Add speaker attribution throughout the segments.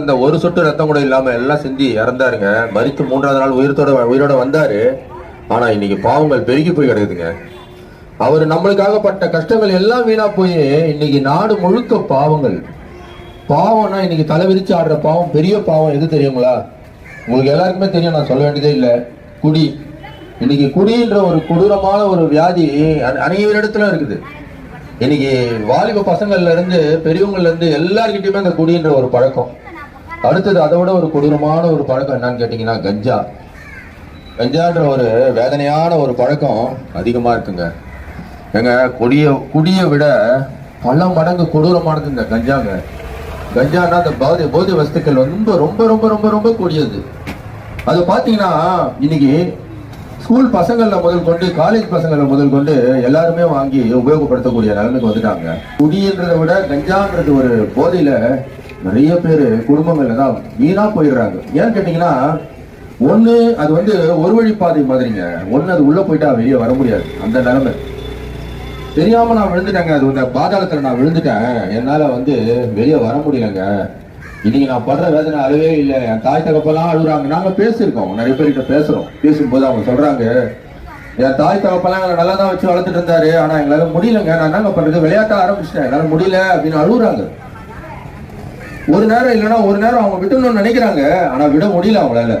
Speaker 1: இந்த ஒரு சொட்டு ரத்தம் கூட இல்லாம எல்லாம் சிந்தி இறந்தாருங்க. மறித்து மூன்றாவது நாள் உயிரத்தோட உயிரோட வந்தாரு. ஆனா இன்னைக்கு பாவங்கள் பெருகி போய் கிடக்குதுங்க. அவர் நம்மளுக்காக பட்ட கஷ்டங்கள் எல்லாம் வீணா போய் இன்னைக்கு நாடு முழுக்க பாவங்கள். பாவம்னா இன்னைக்கு தலை விரிச்சு ஆடுற பாவம் பெரிய பாவம். எது தெரியுங்களா? உங்களுக்கு எல்லாருக்குமே தெரியும் நான் சொல்ல வேண்டியதே இல்லை. குடி. இன்னைக்கு குடின்ற ஒரு கொடூரமான ஒரு வியாதி அன- அனைவரிடத்துல இருக்குது. இன்னைக்கு வாலிப பசங்கள்ல இருந்து பெரியவங்கள்ல இருந்து எல்லார்கிட்டயுமே அந்த குடின்ற ஒரு பழக்கம். அடுத்தது அதை விட ஒரு கொடூரமான ஒரு பழக்கம் என்னன்னு கேட்டீங்கன்னா கஞ்சா. கஞ்சான்ற ஒரு வேதனையான ஒரு பழக்கம் அதிகமா இருக்குங்க. ஏங்க கொடிய குடியை விட பல மடங்கு கொடூரமானது இந்த கஞ்சாங்க. கஞ்சானா அந்த போதை போதை வஸ்துக்கள் ரொம்ப ரொம்ப ரொம்ப ரொம்ப ரொம்ப கொடியது. அது பார்த்தீங்கன்னா இன்னைக்கு ஸ்கூல் பசங்களில் முதல் கொண்டு காலேஜ் பசங்களில் முதல் கொண்டு எல்லாருமே வாங்கி உபயோகப்படுத்தக்கூடிய நிலைமைக்கு வந்துட்டாங்க. குடின்றதை விட கஞ்சான்றது ஒரு போதையில நிறைய பேர் குடும்பங்கள்ல தான் வீணா போயிடுறாங்க. ஏன்னு கேட்டீங்கன்னா ஒன்று அது வந்து ஒரு வழி பாதை மாதிரிங்க. ஒன்று அது உள்ளே போயிட்டா வெளியே வர முடியாது. அந்த நிலைமை. தெரியாமல் நான் விழுந்துட்டேங்க. அது இந்த பாதாளத்தில் நான் விழுந்துட்டேன். என்னால் வந்து வெளியே வர முடியலங்க. இன்னைக்கு நான் படுற வேதனை அழவே இல்லை. என் தாய் தகப்பெல்லாம் அழுகுறாங்க. நாங்கள் பேசியிருக்கோம். நிறைய பேர்கிட்ட பேசுகிறோம் பேசும்போது அவங்க சொல்கிறாங்க என் தாய் தகப்பெல்லாம் எங்களை நல்லா தான் வச்சு வளர்த்துட்டு இருந்தாரு. ஆனால் எங்களால் முடியலங்க. நான் என்னங்க பண்ணுறது விளையாட்ட ஆரம்பிச்சிட்டேன். என்னால் முடியல. அப்படின்னு அழுகுறாங்க. ஒரு நேரம் இல்லைன்னா ஒரு நேரம் அவங்க விட்டுணும்னு நினைக்கிறாங்க. ஆனா விட முடியல அவங்களால.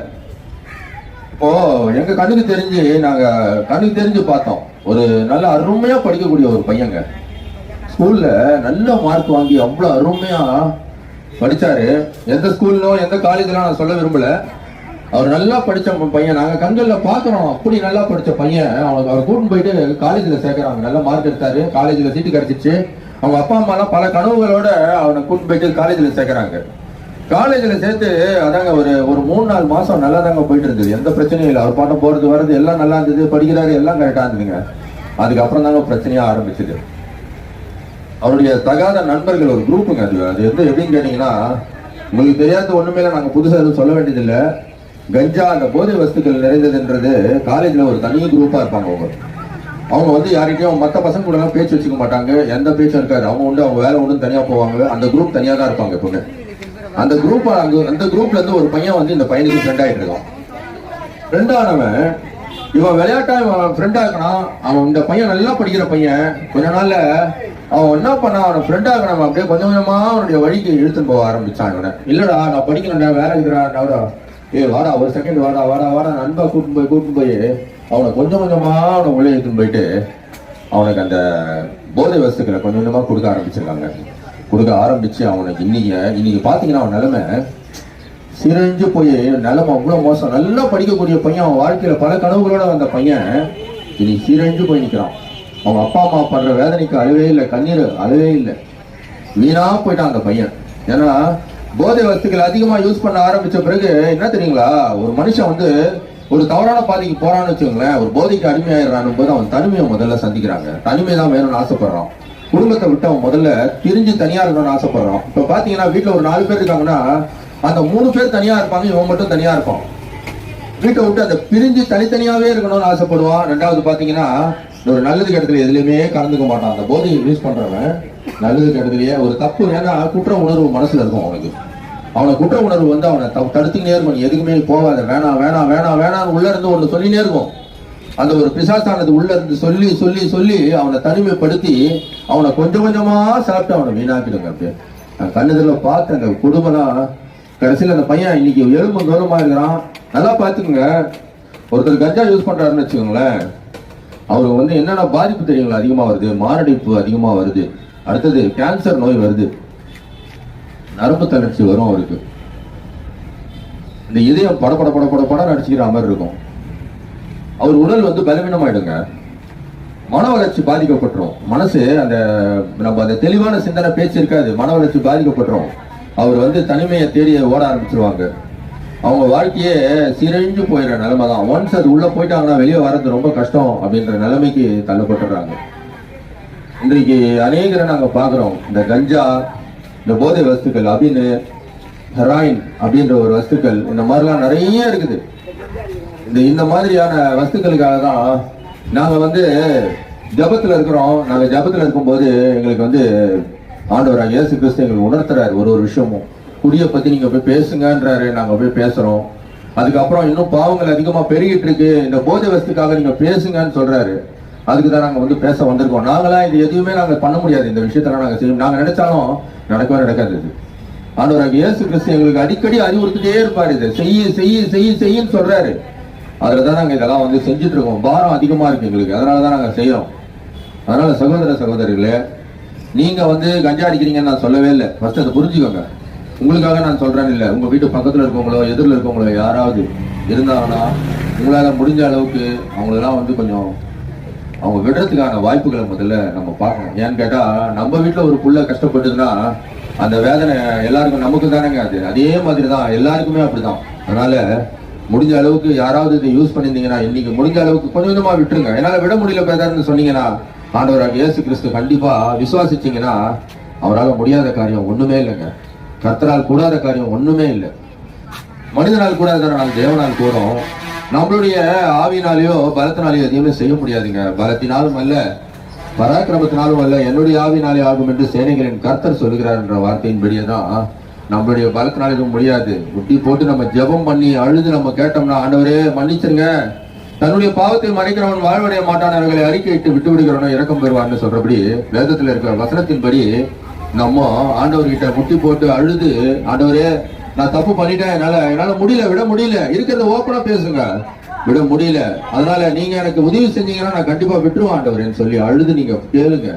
Speaker 1: இப்போ எங்க கண்ணுக்கு தெரிஞ்சு நாங்க கண்ணுக்கு தெரிஞ்சு பார்த்தோம். ஒரு நல்ல அருமையா படிக்கக்கூடிய ஒரு பையங்க. ஸ்கூல்ல நல்ல மார்க் வாங்கி அவ்வளவு அருமையா படிச்சாரு. எந்த ஸ்கூல்லோ எந்த காலேஜ்லாம் நான் சொல்ல விரும்பல. அவர் நல்லா படிச்ச பையன். நாங்க கண்கள்ல பாக்குறோம் அப்படி நல்லா படிச்ச பையன். அவனுக்கு அவர் கூட்டின்னு போயிட்டு காலேஜ்ல சேர்க்கிறாங்க. நல்ல மார்க் எடுத்தாரு. காலேஜ்ல சீட்டு கிடைச்சிச்சு அவங்க அப்பா அம்மாலாம் பல கனவுகளோட அவனை கூட்டின்னு போயிட்டு காலேஜில் சேர்க்குறாங்க. காலேஜில் சேர்த்து அதாங்க ஒரு ஒரு மூணு நாலு மாதம் நல்லா தாங்க போயிட்டு இருந்தது. எந்த பிரச்சனையும் இல்லை. அவர் பாட்டம் போகிறது வர்றது எல்லாம் நல்லா இருந்தது. படிக்கிறாரு எல்லாம் கரெக்டாக இருந்ததுங்க. அதுக்கப்புறம் தாங்க பிரச்சனையாக ஆரம்பிச்சது. அவருடைய தகாத நண்பர்கள் ஒரு குரூப்புங்க அது. அது வந்து எப்படின்னு கேட்டிங்கன்னா உங்களுக்கு தெரியாத ஒன்றுமே இல்லை. நாங்கள் புதுசாக எதுவும் சொல்ல வேண்டியதில்லை. கஞ்சா அந்த போதை வஸ்துக்கள் நிறைந்ததுன்றது காலேஜில் ஒரு தனி குரூப்பாக இருப்பாங்க அவங்க. அவங்க வந்து யார்கிட்டயும் மற்ற பசங்க கூட எல்லாம் பேச்சு வச்சுக்க மாட்டாங்க. எந்த பேச்சும் இருக்காது. அவங்க உண்டு அவங்க வேலை உண்டு தனியா போவாங்க. அந்த குரூப் தனியா தான் இருப்பாங்க எப்பவுமே. அந்த குரூப் அங்க அந்த குரூப்ல இருந்து ஒரு பையன் வந்து இந்த பையனுக்கு ஃப்ரெண்ட் ஆயிட்டு இருக்கான். ஃப்ரெண்ட் ஆனவன் இவன் விளையாட்டா இவன் ஃப்ரெண்டா இருக்கான்? அவன் இந்த பையன் நல்லா படிக்கிற பையன். கொஞ்ச நாள்ல அவன் என்ன பண்ணான்? அவனை ஃப்ரெண்ட் ஆகணும் அப்படியே கொஞ்சம் கொஞ்சமா அவனுடைய வழிக்கு இழுத்துன்னு போக ஆரம்பிச்சான் இவனை. இல்லடா நான் படிக்கிறேன்டா வேலை இருக்கிறான். ஏய் வாடா ஒரு செகண்ட் வாடா வாடா வாடா நண்பா கூட்டின்னு போய் கூட்டின்னு போய். அவனை கொஞ்சம் கொஞ்சமாக அவனை உள்ளே எடுத்துன்னு போயிட்டு அவனுக்கு அந்த போதை வசதிகளை கொஞ்சம் கொஞ்சமாக கொடுக்க ஆரம்பிச்சிருக்காங்க. கொடுக்க ஆரம்பித்து அவனுக்கு இன்னைக்கு இன்னைக்கு பார்த்தீங்கன்னா அவன் நிலமை சிரஞ்சு போய் நிலமை அவ்வளோ மோசம். நல்லா படிக்கக்கூடிய பையன் அவன் வாழ்க்கையில் பல கனவுகளோட வந்த பையன் இனி சிரஞ்சு போய் நிற்கிறான் அவன் அப்பா அம்மா படுற வேதனைக்கு அழுவே இல்லை கண்ணீர் அழுவே இல்லை. வீணாக போயிட்டான் அந்த பையன். ஏன்னா போதை வஸ்துக்கள் அதிகமாக யூஸ் பண்ண ஆரம்பித்த பிறகு என்ன தெரியுங்களா? ஒரு மனுஷன் வந்து ஒரு தவறான பாதைக்கு போறான்னு வச்சுக்கோங்களேன் ஒரு போதைக்கு அடிமையாயிடுறான் போது அவன் தனிமையை முதல்ல சந்திக்கிறாங்க. தனிமை தான் வேணும்னு ஆசைப்படுறான். குடும்பத்தை விட்டு அவன் முதல்ல பிரிஞ்சு தனியா இருக்கணும்னு ஆசைப்படுறான். இப்போ பார்த்தீங்கன்னா வீட்டில் ஒரு நாலு பேர் இருக்காங்கன்னா அந்த மூணு பேர் தனியா இருப்பாங்க இவன் மட்டும் தனியா இருப்பான். வீட்டை விட்டு அந்த பிரிஞ்சு தனித்தனியாவே இருக்கணும்னு ஆசைப்படுவான். ரெண்டாவது பார்த்தீங்கன்னா ஒரு நல்லது கெட்டதுல எதுலையுமே கலந்துக்க மாட்டான். அந்த போதையை யூஸ் பண்றவன் நல்லது கெட்டதுலயே ஒரு தப்பு ஏன்னா குற்ற உணர்வு மனசுல இருக்கும் அவனுக்கு. அவனை குற்ற உணர்வு வந்து அவனை தடுத்துக்கிட்டே இருக்கும். நீ எதுக்குமே போகாத. வேணாம் வேணாம் வேணாம் வேணாம் உள்ள இருந்து ஒன்று சொல்லினே இருக்கும். அந்த ஒரு பிசாசானது உள்ள இருந்து சொல்லி சொல்லி சொல்லி அவனை தனிமைப்படுத்தி அவனை கொஞ்சம் கொஞ்சமா சாப்பிட்டு அவனை வீணாக்கிடுங்க அப்படியே. நான் கண்ணுதுல பார்த்த அந்த குடும்பம்லாம் கடைசியில் அந்த பையன் இன்னைக்கு எலும்பு தூரமா இருக்கிறான். நல்லா பார்த்துக்குங்க. ஒருத்தர் கஞ்சா யூஸ் பண்றாருன்னு வச்சுக்கோங்களேன். அவருக்கு வந்து என்னென்ன பாதிப்பு தெரியுங்களா? அதிகமாக வருது. மாரடைப்பு அதிகமாக வருது. அடுத்தது கேன்சர் நோய் வருது. நரம்பு தளர்ச்சி வரும் அவருக்கு. இந்த இதயம் பட பட பட பட பட நடிச்சுக்கிற மாதிரி இருக்கும். அவர் உடல் வந்து பலவீனமாயிடுங்க. மன வளர்ச்சி பாதிக்கப்பட்டுரும். மனசு அந்த நம்ம அந்த தெளிவான சிந்தனை பேச்சு இருக்காது. மன வளர்ச்சி பாதிக்கப்பட்டுரும். அவர் வந்து தனிமையை தேடி ஓட ஆரம்பிச்சிருவாங்க. அவங்க வாழ்க்கையே சீரழிஞ்சு போயிடுற நிலைமை தான் ஒன்ஸ் அது உள்ள போயிட்டாங்கன்னா வெளியே வர்றது ரொம்ப கஷ்டம் அப்படின்ற நிலைமைக்கு தள்ளப்பட்டுறாங்க. இன்றைக்கு அநேகரை நாங்கள் பார்க்குறோம். இந்த கஞ்சா இந்த போதை வஸ்துக்கள் அப்படின்னு ஹெராயின் அப்படின்ற ஒரு வஸ்துக்கள் இந்த மாதிரிலாம் நிறைய இருக்குது. இந்த இந்த மாதிரியான வஸ்துக்களுக்காக தான் நாங்கள் வந்து ஜபத்தில் இருக்கிறோம். நாங்கள் ஜபத்தில் இருக்கும்போது எங்களுக்கு வந்து ஆண்டவராக இயேசு கிறிஸ்து எங்களுக்கு உணர்த்துறாரு. ஒரு ஒரு விஷயமும். குடியை பற்றி நீங்கள் போய் பேசுங்கன்றாரு. நாங்கள் போய் பேசுகிறோம் அதுக்கப்புறம் இன்னும் பாவங்கள் அதிகமாக பெருகிட்டு இருக்கு. இந்த போதை வஸ்துக்காக நீங்கள் பேசுங்கன்னு சொல்கிறாரு அதுக்கு தான் நாங்க வந்து பேச வந்திருக்கோம். நாங்களாம் இது எதுவுமே நாங்க பண்ண முடியாது. இந்த விஷயத்தெல்லாம் நாங்க செய்யும் நாங்க நினைச்சாலும் நடக்கவே நடக்காது இது. ஆண்டவராக இயேசு கிறிஸ்து எங்களுக்கு அடிக்கடி அறிவுறுத்திட்டே இருப்பாரு இது. செய்ய செய்ய செய்ய செய்யன்னு சொல்றாரு. அதில் தான் நாங்க இதெல்லாம் வந்து செஞ்சுட்டு இருக்கோம். பாரம் அதிகமா இருக்கு எங்களுக்கு. அதனால தான் நாங்க செய்யறோம் அதனால சகோதர சகோதரிகளே நீங்க வந்து கஞ்சா அடிக்கிறீங்கன்னு நான் சொல்லவே இல்லை. ஃபர்ஸ்ட் அதை புரிஞ்சுக்கோங்க. உங்களுக்காக நான் சொல்றேன் இல்லை. உங்க வீட்டு பக்கத்துல இருக்கவங்களோ எதிரில் இருக்கவங்களோ யாராவது இருந்தாங்கன்னா உங்களால முடிஞ்ச அளவுக்கு அவங்களெல்லாம் வந்து கொஞ்சம் அவங்க விடுறதுக்கான வாய்ப்புகளை முதல்ல நம்ம பார்க்கணும். ஏன்னு கேட்டால் நம்ம வீட்டில் ஒரு புள்ள கஷ்டப்பட்டதுன்னா அந்த வேதனை எல்லாருக்கும் நமக்கு தானேங்க அது. அதே மாதிரி தான் எல்லாருக்குமே அப்படிதான். அதனால முடிஞ்ச அளவுக்கு யாராவது இதை யூஸ் பண்ணியிருந்தீங்கன்னா இன்னைக்கு முடிஞ்ச அளவுக்கு கொஞ்சம் கொஞ்சமாக விட்டுருங்க. என்னால் விட முடியல பேதாருன்னு சொன்னீங்கன்னா ஆண்டவராக இயேசு கிறிஸ்து கண்டிப்பாக விசுவாசிச்சிங்கன்னா அவரால் முடியாத காரியம் ஒன்றுமே இல்லைங்க. கர்த்தரால் கூடாத காரியம் ஒன்றுமே இல்லை. மனிதனால் கூடாத நாள் தேவனால் கூடும் நம்மளுடைய ஆவினாலேயோ பலத்தினாலேயோ எதையுமே செய்ய முடியாதுங்க. பலத்தினாலும் அல்ல பராக்கிரமத்தினாலும் அல்ல என்னுடைய ஆவினாலே ஆகும் என்று சேனைகளின் கர்த்தர் சொல்கிறார் என்ற வார்த்தையின்படியே தான் நம்மளுடைய பலத்தினால எதுவும் முடியாது. முட்டி போட்டு நம்ம ஜெபம் பண்ணி அழுது நம்ம கேட்டோம்னா ஆண்டவரே மன்னிச்சிருங்க. தன்னுடைய பாவத்தை மறைக்கிறவன் வாழ்வடைய மாட்டான் அவர்களை அறிக்கையிட்டு விட்டு விடுகிறவனோ இறக்கம் பெறுவான்னு சொல்றபடி வேதத்தில் இருக்கிற வசனத்தின்படி நம்ம ஆண்டவர்கிட்ட முட்டி போட்டு அழுது ஆண்டவரே நான் தப்பு பண்ணிட்டேன். என்னால என்னால முடியல. விட முடியல. இருக்கிறத ஓப்பனா பேசுங்க. விட முடியல. அதனால நீங்க எனக்கு உதவி செஞ்சீங்கன்னா நான் கண்டிப்பா விட்டுருவேன் சொல்லி அழுது நீங்க. கேளுங்க.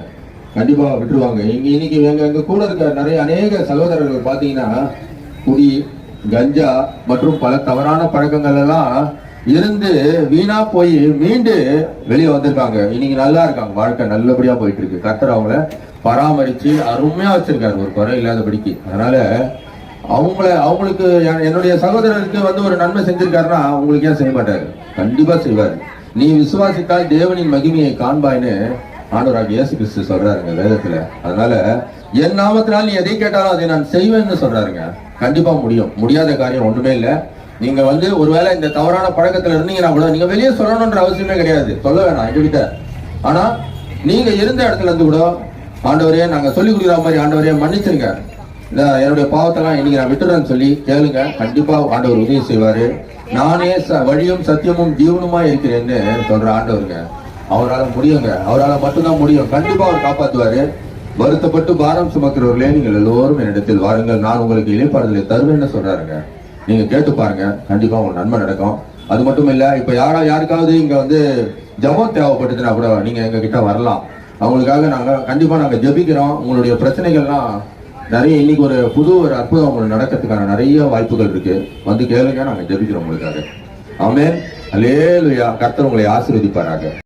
Speaker 1: கண்டிப்பா விட்டுருவாங்க. இங்க இன்னைக்கு எங்க எங்க கூட இருக்க நிறைய அநேக சகோதரர்கள் பாத்தீங்கன்னா குடி கஞ்சா மற்றும் பல தவறான பழக்கங்கள் எல்லாம் இருந்து வீணா போய் மீண்டு வெளியே வந்திருக்காங்க. இன்னைக்கு நல்லா இருக்காங்க. வாழ்க்கை நல்லபடியா போயிட்டு இருக்கு. கத்தர் அவங்கள பராமரிச்சு அருமையா வச்சிருக்காரு. ஒரு குறை இல்லாதபடிக்கு. அதனால அவங்கள அவங்களுக்கு என்- என்னுடைய சகோதரருக்கு வந்து ஒரு நன்மை செஞ்சிருக்காருன்னா அவங்களுக்கு ஏன் செய்ய மாட்டாரு? கண்டிப்பா செய்வாரு. நீ விசுவாசித்தால் தேவனின் மகிமையை காண்பாய்னு ஆண்டவராக இயேசு கிறிஸ்து சொல்றாருங்க வேதத்துல. அதனால என் நாமத்தினால் நீ எதை கேட்டாலும் அதை நான் செய்வேன்னு சொல்றாருங்க. கண்டிப்பா முடியும். முடியாத காரியம் ஒண்ணுமே இல்ல. நீங்க வந்து ஒருவேளை இந்த தவறான பழக்கத்துல இருந்தீங்கன்னா கூட நீங்க வெளியே சொல்லணும்ன்ற அவசியமே கிடையாது. சொல்ல வேணாம் எங்ககிட்ட. ஆனா நீங்க இருந்த இடத்துல இருந்து கூட ஆண்டவரே நாங்க சொல்லி கொடுக்குற மாதிரி ஆண்டவரே மன்னிச்சிருங்க. இல்லை என்னுடைய பாவத்தெல்லாம் இன்னைக்கு நான் விட்டுறேன்னு சொல்லி கேளுங்க. கண்டிப்பாக ஆண்டவர் உதவி செய்வார். நானே ச- வழியும் சத்தியமும் ஜீவனமாக இருக்கிறேன்னு சொல்கிற ஆண்டவருங்க. அவரால் முடியுங்க. அவரால் மட்டும்தான் முடியும். கண்டிப்பாக அவர் காப்பாற்றுவார் வருத்தப்பட்டு பாரம் சுமக்கிறவர்களே நீங்கள் எல்லோரும் என்னிடத்தில் வாருங்கள். நான் உங்களுக்கு இளைப்பாறுதலை தருவேன்னு சொல்கிறாருங்க நீங்கள் கேட்டு பாருங்க. கண்டிப்பாக உங்கள் நன்மை நடக்கும். அது மட்டும் இல்லை இப்போ யாரா யாருக்காவது இங்கே வந்து ஜபம் தேவைப்பட்டதுன்னா கூட நீங்கள் எங்ககிட்ட வரலாம். அவங்களுக்காக நாங்கள் கண்டிப்பாக நாங்கள் ஜெபிக்கிறோம். உங்களுடைய பிரச்சனைகள்லாம் நிறைய இன்னைக்கு ஒரு புது ஒரு அற்புதம் உங்களுக்கு நடக்கிறதுக்கான நிறைய வாய்ப்புகள் இருக்கு. வந்து கேளுங்க நாங்கள் ஜெபிக்கிறோம் உங்களுக்காக. ஆமே அல்லேலூயா கர்த்தர் உங்களை ஆசீர்வதிப்பாராங்க